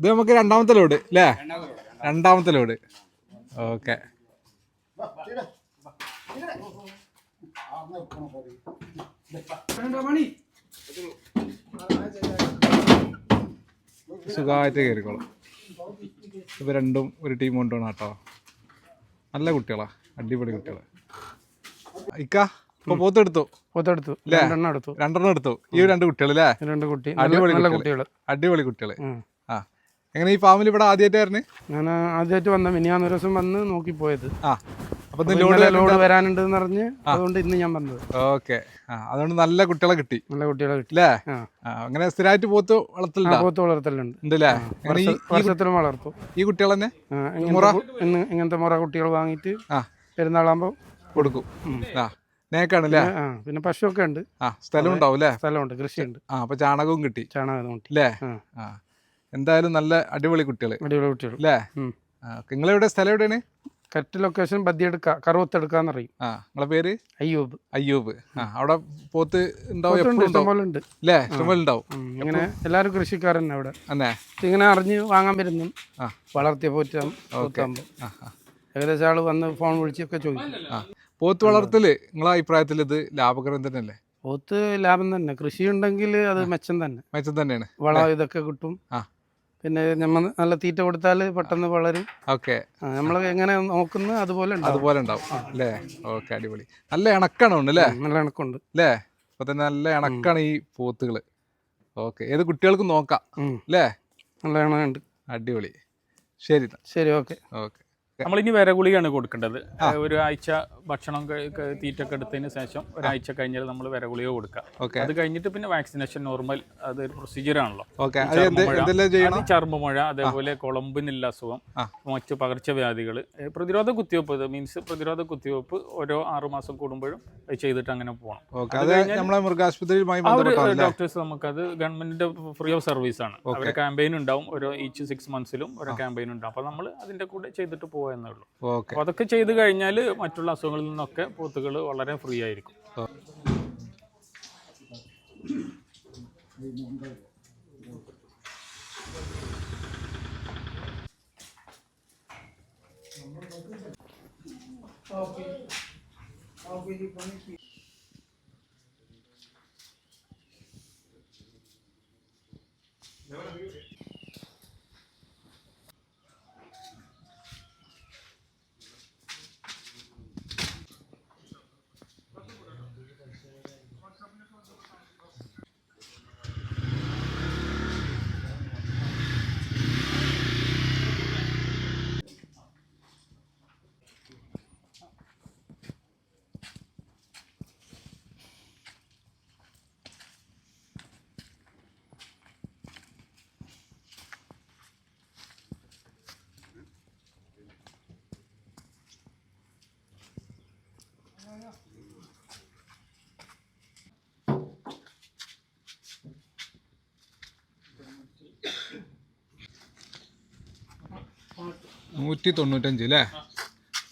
ഇത് നമുക്ക് രണ്ടാമത്തെ ലോഡ് അല്ലേ രണ്ടാമത്തെ ലോഡ് ഓക്കെ സുഖമായിട്ട് കയറിക്കോളാം. ഇപ്പൊ രണ്ടും ഒരു ടീം കൊണ്ടുപോകണം കേട്ടോ. നല്ല കുട്ടികളാ അടിപൊളി കുട്ടികളാ. ഇക്ക ഇപ്പൊ പോത്തെടുത്തു? പോത്തെടുത്തു? രണ്ടെണ്ണം എടുത്തു. രണ്ടെണ്ണം എടുത്തു. ഈ രണ്ട് കുട്ടികൾ അല്ലേ രണ്ട് കുട്ടി. അടിപൊളി നല്ല കുട്ടികൾ. കുട്ടികൾ അടിപൊളി കുട്ടികൾ. ആ. എങ്ങനെ ഈ ഫാമിൽ ഇവിടെ ആദ്യമായിട്ടായിരുന്നു ഞാൻ ആദ്യമായിട്ട് വന്ന മിനിയാന്ന് ഒരു ദിവസം വന്ന് നോക്കി പോയത് ആ അപ്പൊ ലോഡ് വരാനുണ്ട് എന്ന് പറഞ്ഞ് അതുകൊണ്ട് ഇന്ന് ഞാൻ വന്നത്. ഓക്കെ. അതുകൊണ്ട് നല്ല കുട്ടികളെ കിട്ടി. നല്ല കുട്ടികളെ കിട്ടി. അല്ലേ അങ്ങനെ സ്ഥിരമായിട്ട് പോത്ത് വളർത്തലുണ്ട്? പോത്ത് വളർത്തലുണ്ട്. ഉണ്ടല്ലേ വർഷത്തിലും വളർത്തും. ഈ കുട്ടികൾ തന്നെ? ഇങ്ങനത്തെ മുറ? കുട്ടികൾ വാങ്ങിയിട്ട് ആ. പെരുന്നാളാകുമ്പോൾ കൊടുക്കും. ആ നേക്കാണ് അല്ലേ ആ പിന്നെ പശുവൊക്കെ ഉണ്ട്. ആ സ്ഥലം ഉണ്ടാവും അല്ലേ സ്ഥലമുണ്ട് കൃഷിയുണ്ട്. ആ അപ്പൊ ചാണകവും കിട്ടി. ചാണകം കിട്ടി. അല്ലേ ആ. എന്തായാലും നല്ല അടിപൊളി കുട്ടികൾ അടിപൊളി കുട്ടികൾ അല്ലേ നിങ്ങൾ എവിടെ? സ്ഥലം എവിടെയാണ്? കറക്റ്റ് ലൊക്കേഷൻ ബദ്ധിയെടുക്ക കറുവത്തെടുക്കാന്ന് അറിയും ആ നിങ്ങളെ പേര്? അയ്യൂബ്. അയ്യൂബ്. ആ അവിടെ പോത്ത് ഉണ്ടാവും അല്ലേ ഉണ്ടാവും? ഇങ്ങനെ എല്ലാവരും കൃഷിക്കാരൻ അവിടെ. അന്നെ ഇങ്ങനെ അറിഞ്ഞ് വാങ്ങാൻ വരുന്നു. വളർത്തിയ ആ ഏകദേശം ആൾ വന്ന് ഫോൺ വിളിച്ചൊക്കെ ചോദിക്കും. പോത്ത് വളർത്തൽ നിങ്ങളെ അഭിപ്രായത്തിൽ ഇത് ലാഭകരം തന്നെയല്ലേ? പോത്ത് ലാഭം തന്നെ. കൃഷി ഉണ്ടെങ്കിൽ അത് മെച്ചം തന്നെ. മെച്ചം തന്നെയാണ്. വളം ഇതൊക്കെ കിട്ടും. ആ. പിന്നെ നമ്മൾ നല്ല തീറ്റ കൊടുത്താൽ പെട്ടെന്ന് വളരും. ഓക്കെ. നമ്മൾ എങ്ങനെ നോക്കുന്ന അതുപോലെ അതുപോലെ ഉണ്ടാവും. അല്ലേ? ഓക്കെ അടിപൊളി. നല്ല ഇണക്കാണ് ഉണ്ട് അല്ലേ? നല്ല ഇണക്കുണ്ട് അല്ലേ? അപ്പൊ തന്നെ നല്ല ഇണക്കാണ് ഈ പോത്തുകൾ ഓക്കെ ഏത് കുട്ടികൾക്കും നോക്കാം. അല്ലേ? നല്ല ഇണക്കുണ്ട് അടിപൊളി. ശരി ശരി ഓക്കെ. ഓക്കെ. നമ്മളിനി വിര ഗുളികയാണ് കൊടുക്കേണ്ടത്. ഒരു ആഴ്ച ഭക്ഷണം തീറ്റ ഒക്കെ എടുത്തതിന് ശേഷം ഒരാഴ്ച കഴിഞ്ഞാൽ നമ്മൾ ഗുളിക കൊടുക്കുക. അത് കഴിഞ്ഞിട്ട് പിന്നെ വാക്സിനേഷൻ നോർമൽ അതൊരു പ്രൊസീജിയർ ആണല്ലോ. അത് ചർമ്മമുഴ. അതേപോലെ കുളമ്പിനുള്ള അസുഖം. മറ്റ് പകർച്ചവ്യാധികൾ പ്രതിരോധ കുത്തിവെപ്പ് മീൻസ് പ്രതിരോധ കുത്തിവെപ്പ് ഓരോ ആറുമാസം കൂടുമ്പോഴും അത് ചെയ്തിട്ട് അങ്ങനെ പോകണം അത് ഡോക്ടേഴ്സ് നമുക്കത് ഗവൺമെന്റിന്റെ ഫ്രീ ഓഫ് സർവീസ് ആണ് അവരുടെ ക്യാമ്പയിൻ ഉണ്ടാവും. ഓരോ ഈച്ച് സിക്സ് മന്ത്സിലും ഓരോ ക്യാമ്പയിൻ ഉണ്ടാവും. അപ്പൊ നമ്മൾ അതിന്റെ കൂടെ ചെയ്തിട്ട് പോകുക എന്നേ ഉള്ളൂ ഓക്കെ. അപ്പോൾ അതൊക്കെ ചെയ്ത് കഴിഞ്ഞാൽ മറ്റുള്ള അസുഖങ്ങളിൽ നിന്നൊക്കെ പോത്തുകൾ വളരെ ഫ്രീ ആയിരിക്കും. നൂറ്റി തൊണ്ണൂറ്റഞ്ച് അല്ലേ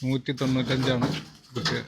നൂറ്റി തൊണ്ണൂറ്റഞ്ചാണ് കുട്ടി